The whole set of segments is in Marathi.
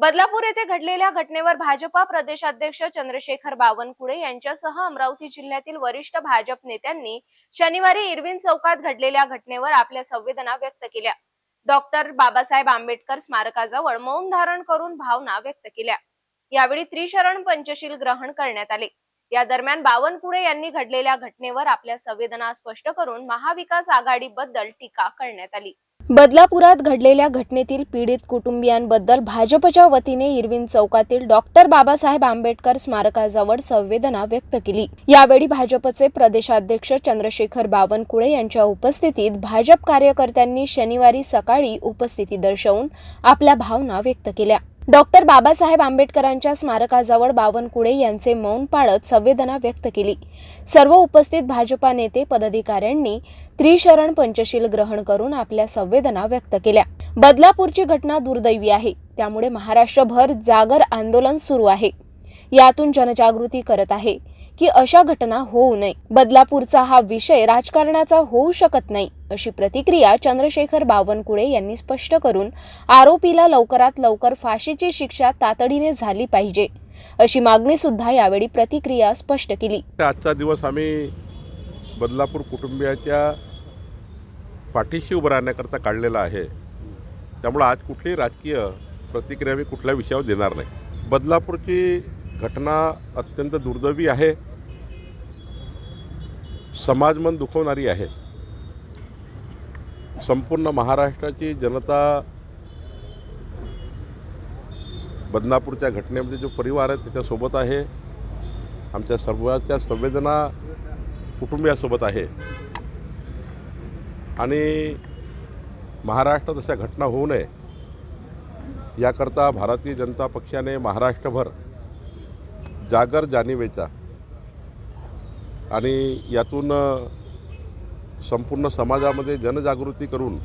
बदलापूर येथे घडलेल्या घटनेवर भाजपा प्रदेशाध्यक्ष चंद्रशेखर बावनकुळे यांच्यासह अमरावती जिल्ह्यातील वरिष्ठ भाजप नेत्यांनी शनिवारी इरविन चौकात घडलेल्या घटनेवर आपल्या संवेदना व्यक्त केल्या. डॉक्टर बाबासाहेब आंबेडकर स्मारकाजवळ मौन धारण करून भावना व्यक्त केल्या. यावेळी त्रिशरण पंचशील ग्रहण करण्यात आले. या दरम्यान बावनकुळे यांनी घडलेल्या घटनेवर आपल्या संवेदना स्पष्ट करून महाविकास आघाडीबद्दल टीका करण्यात आली. बदलापुरात घडलेल्या घटनेतील पीडित कुटुंबियांबद्दल भाजपच्या वतीने इरविन चौकातील डॉक्टर बाबासाहेब आंबेडकर स्मारकाजवळ संवेदना व्यक्त केली. यावेळी भाजपचे प्रदेशाध्यक्ष चंद्रशेखर बावनकुळे यांच्या उपस्थितीत भाजप कार्यकर्त्यांनी शनिवारी सकाळी उपस्थिती दर्शवून आपल्या भावना व्यक्त केल्या. डॉक्टर बाबासाहेब आंबेडकरांच्या स्मारकाजवळ बावनकुळे यांचे मौन पाळत संवेदना व्यक्त केली. सर्व उपस्थित भाजपा नेते पदाधिकाऱ्यांनी त्रिशरण पंचशील ग्रहण करून आपल्या संवेदना व्यक्त केल्या. बदलापूरची घटना दुर्दैवी आहे. त्यामुळे महाराष्ट्रभर जागर आंदोलन सुरू आहे. यातून जनजागृती करत आहे. की अशा घटना होऊ नये. बदलापूरचा हा विषय राजकारणाचा होऊ शकत नाही अशी प्रतिक्रिया चंद्रशेखर बावनकुळे यांनी स्पष्ट करून आरोपीला लवकरात लवकर फाशीची शिक्षा तातडीने झाली पाहिजे अशी मागणी सुद्धा यावेळी प्रतिक्रिया स्पष्ट केली. आजचा दिवस आम्ही बदलापूर कुटुंबियाच्या पाठीशी उभं राहण्याकरता काढलेला आहे. त्यामुळं आज कुठलीही राजकीय प्रतिक्रिया मी कुठल्या विषयावर देणार नाही. बदलापूरची घटना अत्यंत दुर्दैवी आहे. समाजमन दुखवणारी आहे. संपूर्ण महाराष्ट्राची जनता बदनापूरच्या घटनेमध्ये जो परिवार आहे त्याच्यासोबत आहे. आमच्या सर्वांच्या संवेदना कुटुंबियासोबत आहे. आणि महाराष्ट्रात अशा घटना होऊ नये याकरता भारतीय जनता पक्षाने महाराष्ट्रभर जागर जाणीवेचा आणि यातून संपूर्ण समाजामध्ये जनजागृती करून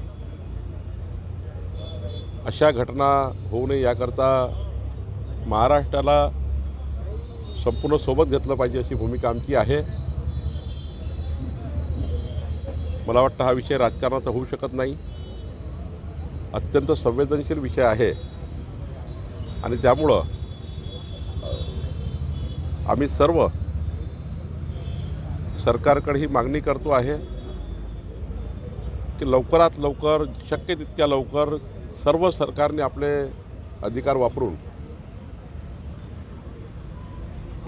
अशा घटना होऊ नये याकरता महाराष्ट्राला संपूर्ण सोबत घेतलं पाहिजे अशी भूमिका आमची आहे. मला वाटतं हा विषय राजकारणाचा होऊ शकत नाही. अत्यंत संवेदनशील विषय आहे. आणि त्यामुळं आम्ही सर्व सरकारकडे ही मागणी करतो आहे की लवकरात लवकर शक्य तितक्या लवकर सर्व सरकारने आपले अधिकार वापरून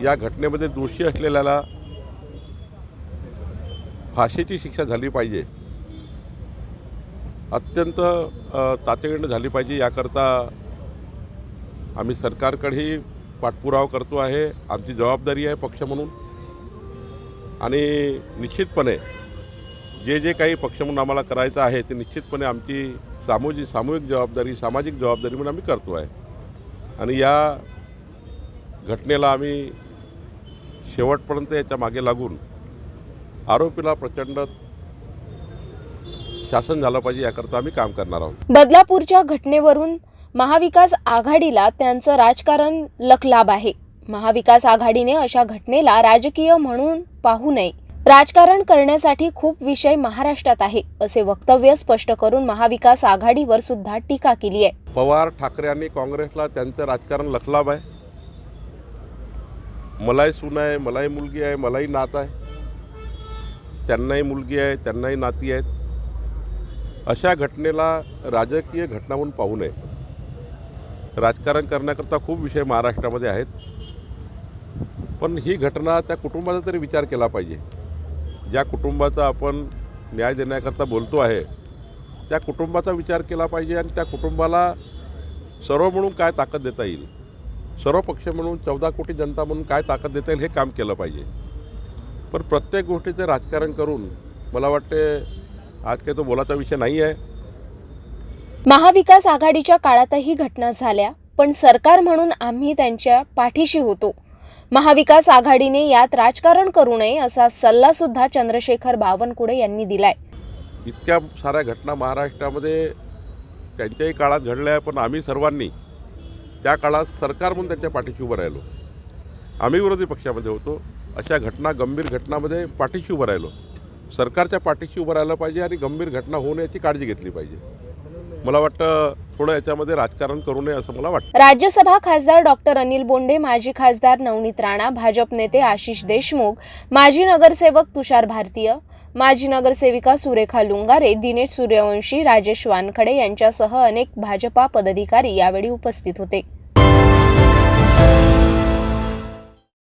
या घटनेमध्ये दोषी असलेल्याला फाशीची शिक्षा झाली पाहिजे. अत्यंत तातडीनं झाली पाहिजे. याकरता आम्ही सरकारकडेही पाठपुरावा करतो आहे. आमची जबाबदारी आहे पक्ष म्हणून. आणि निश्चितपणे जे जे काही पक्ष म्हणून आम्हाला करायचं आहे ते निश्चितपणे आमची सामूहिक सामूहिक जबाबदारी सामाजिक जबाबदारी म्हणून आम्ही करतो आहे. आणि या घटनेला आम्ही शेवटपर्यंत याच्या मागे लागून आरोपीला प्रचंड शासन झालं पाहिजे याकरता आम्ही काम करणार आहोत. बदलापूरच्या घटनेवरून महाविकास आघाडीला त्यांचं राजकारण लखलाभ आहे. महाविकास आघाडीने अशा घटनेला राजकीय म्हणून पाहू नये. राजकारण करण्यासाठी खूप विषय महाराष्ट्रात आहे असे वक्तव्य स्पष्ट करून महाविकास आघाडीवर सुद्धा टीका केली आहे. पवार ठाकरे आणि काँग्रेसला त्यांचं राजकारण लखलाभ आहे. मलाही सून आहे मलाही मुलगी आहे मलाही नात आहे. त्यांनाही मुलगी आहे त्यांनाही नाती आहेत. अशा घटनेला राजकीय घटना म्हणून पाहू नये. राजकारण करण्याकरता खूप विषय महाराष्ट्रामध्ये आहेत. पण ही घटना त्या कुटुंबाचा तरी विचार केला पाहिजे. ज्या कुटुंबाचा आपण न्याय देण्याकरता बोलतो आहे त्या कुटुंबाचा विचार केला पाहिजे आणि त्या कुटुंबाला सर्व म्हणून काय ताकद देता येईल? सर्व पक्ष म्हणून चौदा कोटी जनता म्हणून काय ताकद देता येईल हे काम केलं पाहिजे. पण प्रत्येक गोष्टीचं राजकारण करून मला वाटते आज काही तो बोलाचा विषय नाही आहे. महाविकास आघाडीच्या काळातही घटना झाल्या पण सरकार म्हणून आम्ही त्यांच्या पाठीशी होतो. महाविकास आघाडीने यात राजकारण करू नये असा सल्ला सुद्धा चंद्रशेखर बावनकुळे यांनी दिलाय. इतक्या साऱ्या घटना महाराष्ट्रामध्ये त्यांच्याही काळात घडल्या आहे पण आम्ही सर्वांनी त्या काळात सरकार म्हणून त्यांच्या पाठीशी उभं राहिलो. आम्ही विरोधी पक्षामध्ये होतो. अशा घटना गंभीर घटनामध्ये पाठीशी उभं राहिलो. सरकारच्या पाठीशी उभं राहिलं पाहिजे आणि गंभीर घटना होऊ नये याची काळजी घेतली पाहिजे. मला वाटतं थोडं याच्यामध्ये राजकारण करू नये असं मला वाटतं. राज्यसभा खासदार डॉक्टर अनिल बोंडे माजी खासदार नवनीत राणा भाजप नेते आशिष देशमुख माजी नगरसेवक तुषार भारतीय माजी नगरसेविका सुरेखा लुंगारे दिनेश सूर्यवंशी राजेश वानखडे यांच्यासह अनेक भाजपा पदाधिकारी यावेळी उपस्थित होते.